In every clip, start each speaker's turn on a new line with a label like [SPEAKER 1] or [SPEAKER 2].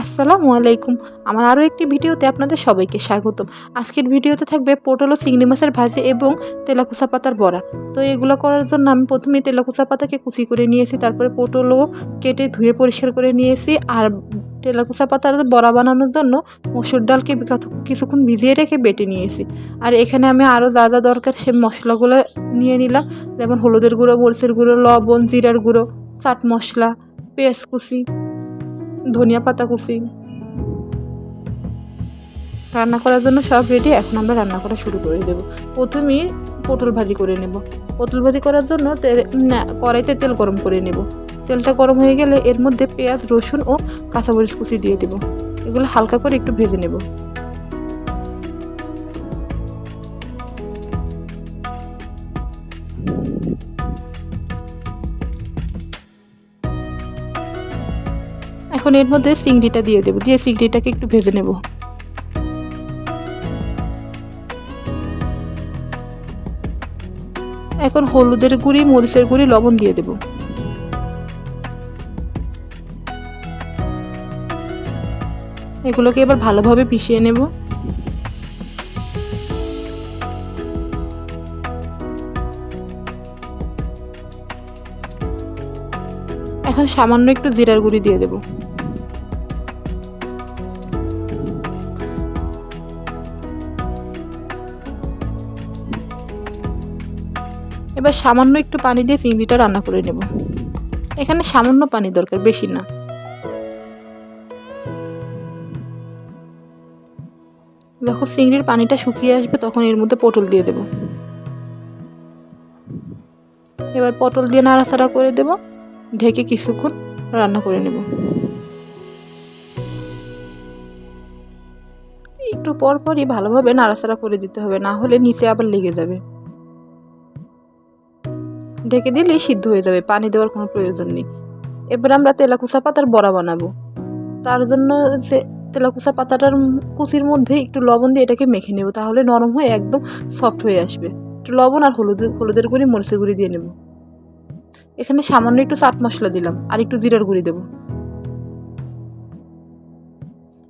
[SPEAKER 1] আসসালামু আলাইকুম। আমার আরও একটি ভিডিওতে আপনাদের সবাইকে স্বাগতম। আজকের ভিডিওতে থাকবে পটল ও চিংড়ি মাছের ভাজি এবং তেলাকুচা পাতার বড়া। তো এগুলো করার জন্য আমি প্রথমে তেলাকুচা পাতাকে কুচি করে নিয়েছি, তারপরে পটলও কেটে ধুয়ে পরিষ্কার করে নিয়েছি আর তেলাকুচা পাতার বড়া বানানোর জন্য মসুর ডালকে কিছুক্ষণ ভিজিয়ে রেখে বেটে নিয়েছি। আর এখানে আমি আরও যা যা দরকার সে মশলাগুলো নিয়ে নিলাম। যেমন হলুদের গুঁড়ো, মরিচের গুঁড়ো, লবণ, জিরার গুঁড়ো, চাট মশলা, পেঁয়াজ কুচি ধনিয়া পাতা কুচি। রান্না করার জন্য সব রেডি এখন আমরা রান্না করা শুরু করে দেব। প্রথমেই পটল ভাজি করে নেব। পটল ভাজি করার জন্য কড়াইতে তেল গরম করে নেব। তেলটা গরম হয়ে গেলে এর মধ্যে পেঁয়াজ, রসুন ও কাঁচামরিচ কুচি দিয়ে দেব। এগুলো হালকা করে একটু ভেজে নেব। এখন এর মধ্যে চিংড়িটা দিয়ে দেবো। দিয়ে চিংড়িটাকে একটু ভেজে নেব। এখন হলুদের গুঁড়ি, মরিচের গুঁড়ি, লবণ দিয়ে দেব। এগুলোকে এবার ভালোভাবে পিষিয়ে নেব। এখন সামান্য একটু জিরার গুঁড়ি দিয়ে দেব। এবার সামান্য একটু পানি দিয়ে চিংড়িটা রান্না করে নেব। এখানে সামান্য পানি দরকার, বেশি না। যখন চিংড়ির পানিটা শুকিয়ে আসবে, তখন এর মধ্যে পটল দিয়ে দেব। এবার পটল দিয়ে নাড়াচাড়া করে দেব, ঢেকে কিছুক্ষণ রান্না করে নেব। একটু পর পরই ভালোভাবে নাড়াচাড়া করে দিতে হবে, না হলে নিচে আবার লেগে যাবে। ঢেকে দিলেই সিদ্ধ হয়ে যাবে, পানি দেওয়ার কোনো প্রয়োজন নেই। এবার আমরা তেলাকুচা পাতার বড়া বানাবো। তার জন্য যে তেলাকুচা পাতাটার কুচির মধ্যে একটু লবণ দিয়ে এটাকে মেখে নেব, তাহলে নরম হয়ে একদম সফট হয়ে আসবে। একটু লবণ আর হলুদ, হলুদের গুঁড়ি, মরিচের গুঁড়ি দিয়ে নেব। এখানে সামান্য একটু চাট মশলা দিলাম, আর একটু জিরার গুঁড়ি দেবো।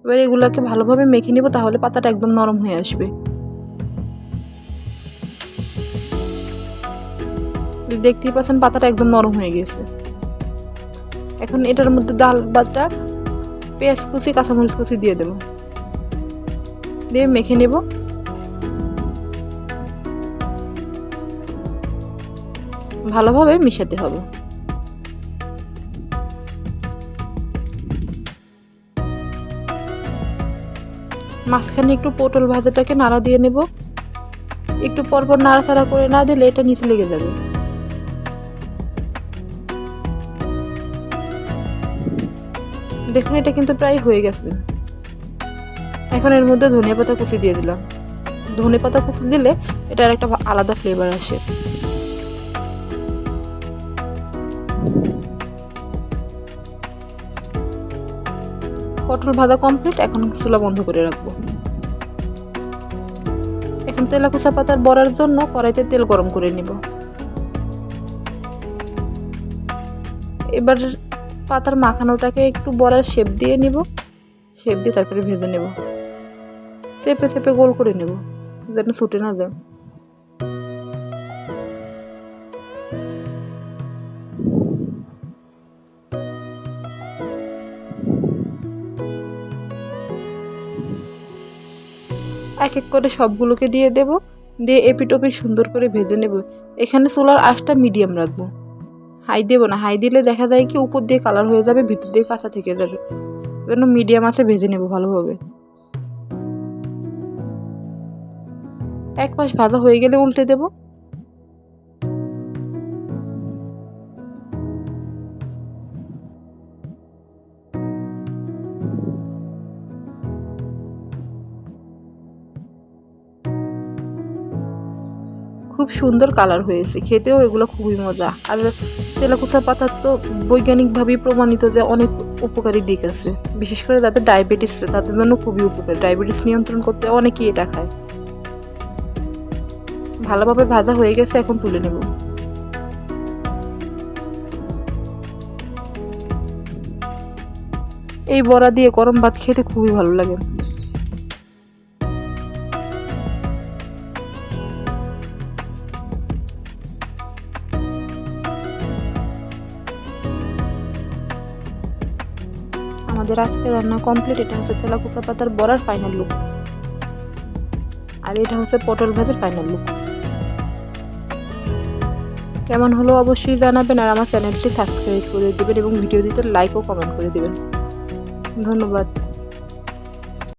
[SPEAKER 1] এবার এগুলোকে ভালোভাবে মেখে নেব, তাহলে পাতাটা একদম নরম হয়ে আসবে। দেখতেই পাচ্ছেন পাতাটা একদম নরম হয়ে গেছে। এখন এটার মধ্যে ডাল বাটা, পেঁয়াজ কুচি, কাঁচামরিচ কুচি দিয়ে দেব। দিয়ে মেখে নেব। ভালোভাবে মিশাতে হবে। মাঝখানে একটু পটল ভাজাটাকে নাড়া দিয়ে নেব। একটু পরপর নাড়াচাড়া করে না দিলে এটা নিচে লেগে যাবে। দেখুন, এটা কিন্তু প্রায় হয়ে গেছে। এখন এর মধ্যে ধনিয়া পাতা কুচি দিয়ে দিলাম। ধনে পাতা কুচি দিলে এটার একটা আলাদা ফ্লেভার আসে। পটল ভাজা কমপ্লিট এখন চুলা বন্ধ করে রাখব। এখন তেলাকুচা পাতার বড়ার জন্য কড়াইতে তেল গরম করে নিব। এবার পাতার মাখানোটাকে একটু বড়ার শেপ দিয়ে নিব। শেপ দিয়ে তারপরে ভেজে নেব। চেপে চেপে গোল করে নেব, যেন ছুটে না যায়। এক এক করে সবগুলোকে দিয়ে দেব, দিয়ে এপিটোপি সুন্দর করে ভেজে নেব। এখানে চুলার আঁচটা মিডিয়াম রাখব। হাই দেব না, হাই দিলে দেখা যায় কি উপর দিয়ে কালার হয়ে যাবে, ভিতর দিয়ে কাঁচা থেকে যাবে। জন্য মিডিয়াম আছে, ভেজে নেব ভালোভাবে এক পাশ ভাজা হয়ে গেলে উল্টে দেব। খুব সুন্দর কালার হয়েছে। খেতেও এগুলো খুবই মজা। আর তেলাকুচা পাতার তো বৈজ্ঞানিকভাবেই প্রমাণিত যে অনেক উপকারী দিক আছে। বিশেষ করে যাদের ডায়াবেটিস তাদের জন্য খুবই উপকারী। ডায়াবেটিস নিয়ন্ত্রণ করতে অনেকেই এটা খায়। ভালোভাবে ভাজা হয়ে গেছে, এখন তুলে নেব। এই বড়া দিয়ে গরম ভাত খেতে খুবই ভালো লাগে। আমাদের আজকে রান্না কমপ্লিট এটা হচ্ছে তেলাকুচা পাতার বড়ার ফাইনাল লুক আর এটা হচ্ছে পটল ভাজার ফাইনাল লুক কেমন হলো অবশ্যই জানাবেন আর আমার চ্যানেলটি সাবস্ক্রাইব করে দেবেন এবং ভিডিও দিতে লাইক ও কমেন্ট করে দেবেন। ধন্যবাদ।